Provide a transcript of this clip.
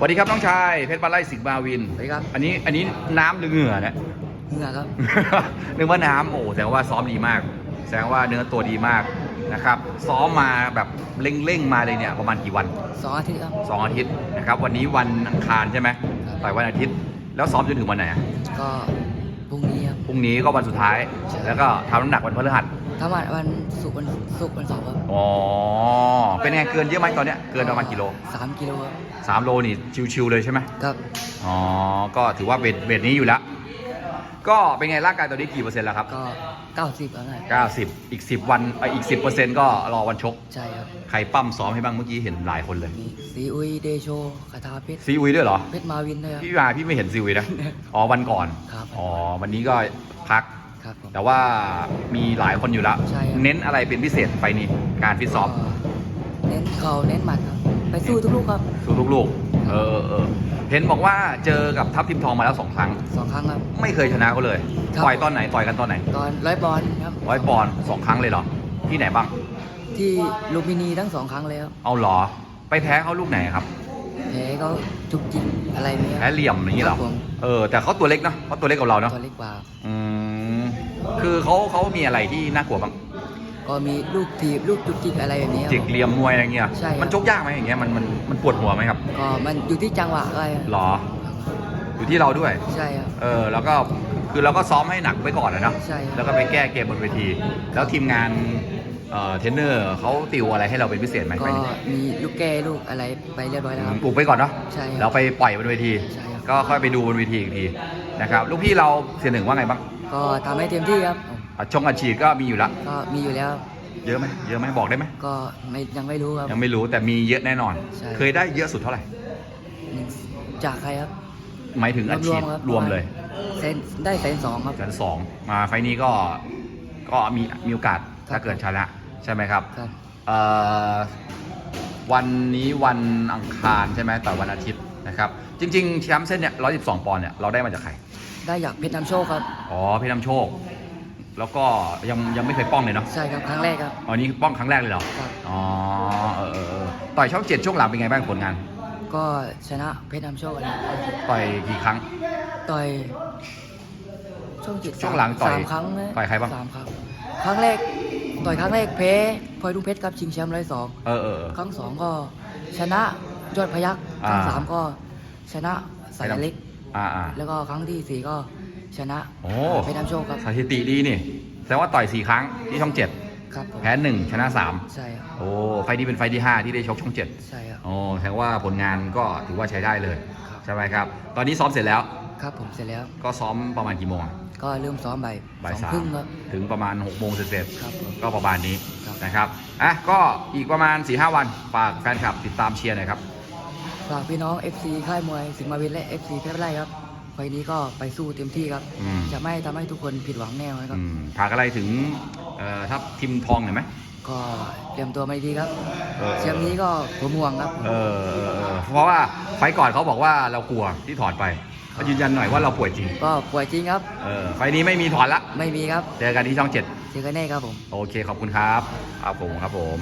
สวัสดีครับน้องชายเพชรบ้านไร่สิงห์มาวินสวัสดีครับ อันนี้อันนี้น้ำหรือเหงื่อเนี่ย เหงื่อครับ นึกว่าน้ำโอ้แสดงว่าซ้อมดีมาก แสดงว่าเนื้อตัวดีมากนะครับ ซ้อมมาแบบเร่งๆมาเลยเนี่ยประมาณกี่วันสองอาทิตย์ครับสองอาทิตย์นะครับ วันนี้วันอังคารใช่ไหมครับต่อยวันอาทิตย์ แล้วซ้อมจนถึงวันไหนอะก็พรุ่งนี้ครับ พรุ่งนี้ก็วันสุดท้ายใช่แล้วก็ทำน้ำหนักวันพฤหัส ถ้าวันวันศุกร์วันศุกร์วันเสาร์ครับอ๋อ เป็นไงเกินเยอะไหมตอนเนี้ย เกินประมาณกี่โลสามกิโลครับสามโลนี่ชิวๆเลยใช่ไหมครับ อ๋อ ก็ถือว่าเวทเวทนี้อยู่แล้ว ก็เป็นไงร่างกายตอนนี้กี่เปอร์เซ็นต์แล้วครับ ก็เก้าสิบแล้วไง90อีก10วันเอ่ออีก10เปอร์เซ็นต์ก็รอวันชก ใช่ครับ ใครปั้มซ้อมให้บ้างเมื่อกี้เห็นหลายคนเลย มีซีอุยเดโชคาทาเพชรซีอุยด้วยเหรอ เพชรมาวินด้วยครับ พี่มาพี่ไม่เห็นซีอุยนะ อ๋อวันก่อน ครับ อ๋อวันนี้ก็พัก ครับผม แต่ว่ามีหลายคนอยู่แล้ว ใช่ครับ เน้นอะไรเป็นพิเศษไฟนี้การฟิตซ้อมก็เน้นเข่าเน้นหมัดครับ ไปสู้ทุกลูกครับสู้ลูกๆเออเออเออเห็นบอกว่าเจอกับทัพทิมทองมาแล้วสองครั้ง สองครั้งครับ ไม่เคยชนะเขาเลยครับ ต่อยตอนไหนต่อยกันตอนไหนตอนร้อยบอลครับร้อยปอนด์สองครั้งเลยเหรอที่ไหนบ้าง ที่ลูมพินีทั้งสองครั้งเลยครับเอาเหรอ ไปแพ้เขาลูกไหนครับแพ้ก็จุกจิกอะไรไหมคแพ้รับเหลี่ยมอย่างนี้เหรอครับผมเออแต่เขาตัวเล็กนะเขาตัวเล็กกว่าเราเนาะตัวเล็กกว่า อืม คือเขาเขามีอะไรที่น่ากลัวบ้างก็มีลูกถีบลูกจุกจิกอะไรแบบนี้ครับจิกเหลี่ยมมวยอะไรเงี้ยใช่ครับมันชกยากไหมอย่างเงี้ยมันมันมันปวดหัวไหมครับก็มันอยู่ที่จังหวะอะไรครับหรอ อยู่ที่เราด้วย ใช่ครับ เออแล้วก็คือเราก็ซ้อมให้หนักไว้ก่อนนะเนาะใช่ครับ แล้วก็ไปแก้เกมบนเวที แล้วทีมงานเอ่อเทรนเนอร์เขาติวอะไรให้เราเป็นพิเศษไหมก็ไปนี่มีลูกแก้ลูกอะไรไปเรียบร้อยแล้วครับ ปลุกไปก่อนเนาะใช่ครับแล้วไปปล่อยบนเวที ใช่ครับ ก็ค่อยไปดูบนเวทีอีกทีนะครับลูกพี่เราเสียหนึ่งว่าไงบ้าง ก็ทำให้เต็มที่ครับผมอะชงอัดฉีดก็มีอยู่แล้วก็มีอยู่แล้วเยอะไหมเยอะไหมบอกได้ไหมก็ไม่ยังไม่รู้ครับ ยังไม่รู้แต่มีเยอะแน่นอน ใช่ เคยได้เยอะสุดเท่าไหร่หนึ่งจากใครครับ หมายถึงอัดฉีดๆครับ รวมเลยเซนได้เซนสองครับ แสนสองมาไฟล์นี้ก็ก็มีมีโอกาสครับ ถ้าเกิดชนะใช่ไหมครับครับเอ่อวันนี้วันอังคารใช่ไหมต่อวันอาทิตย์นะครับ จริง ๆ แชมป์เส้นเนี่ย112ปอนด์เนี่ยเราได้มาจากใคร ได้อยากเพชรน้ำโชคครับ อ๋อพี่นำโชค แล้วก็ยังยังไม่เคยป้องเลยเนาะใช่ครับครั้งแรกครับ อ๋อนี่ป้องครั้งแรกเลยเหรอครับ อ๋อเออเออเออต่อยช่องเจ็ดช่วงหลังเป็นไงบ้างผลงาน ก็ชนะเพชรน้ำโชคอะไรต่อยกี่ครั้ง ต่อยช่วงจิตช่วงหลังต่อยสามครั้งนะต่อยใครบ้าง สามครั้งครั้งแรกต่อยครั้งแรกแพ้พลอยลุงเพชรครับชิงแชมป์ร้อยสองเออเออเออครั้งสองก็ชนะยอดพยักครั้งอ่า สามก็ชนะสายเล็ก อ่าอ่าแล้วก็ครั้งที่สี่ก็ชนะโอ้เพชรน้ำโชคครับสถิติดีนี่แสดงว่าต่อยสี่ครั้งที่ช่องเจ็ดครับผมแพ้หนึ่งชนะสามใช่ครับโอ้ไฟล์นี้เป็นไฟล์ที่ห้าที่ได้ชกช่องเจ็ดใช่ครับ โอ้แสดงว่าผลงานก็ถือว่าใช้ได้เลย ครับ ใช่ไหมครับ ตอนนี้ซ้อมเสร็จแล้วครับผมเสร็จแล้วก็ซ้อมประมาณกี่โมงอะก็เริ่มซ้อมบ่ายบ่ายสองสาคมรึ่งครับถึงประมาณ6กโมงเสร็จครับผม ๆก็ประมาณนี้ครับ นะครับอะก็อีกประมาณ4ีหวันฝากแฟนคลับติดตามเชียร์หน่อยครับ ฝากพี่น้อง FC ค่ายมวยสิงห์มาวินและ FC เพชรไร่ครับไฟล์นี้ก็ไปสู้เต็มที่ครับ อืม จะไม่ทำให้ทุกคนผิดหวังแน่นะครับ อืมฝากอะไรถึงเอ่อทัพทิมทองหน่อยไหม ก็เตรียมตัวมาดีครับเออ เชียมนี้ก็ผมห่วงครับ เออเออเออเพราะว่าไฟล์ก่อนเขาบอกว่าเรากลัวที่ถอดไปเขายืนยันหน่อยว่าเราป่วยจริงก็ป่วยจริงครับ เออไฟล์นี้ไม่มีถอนละไม่มีครับเจอกันที่ช่องเจ็ดเจอกันแน่ครับผม โอเคขอบคุณครับครับผมครับผม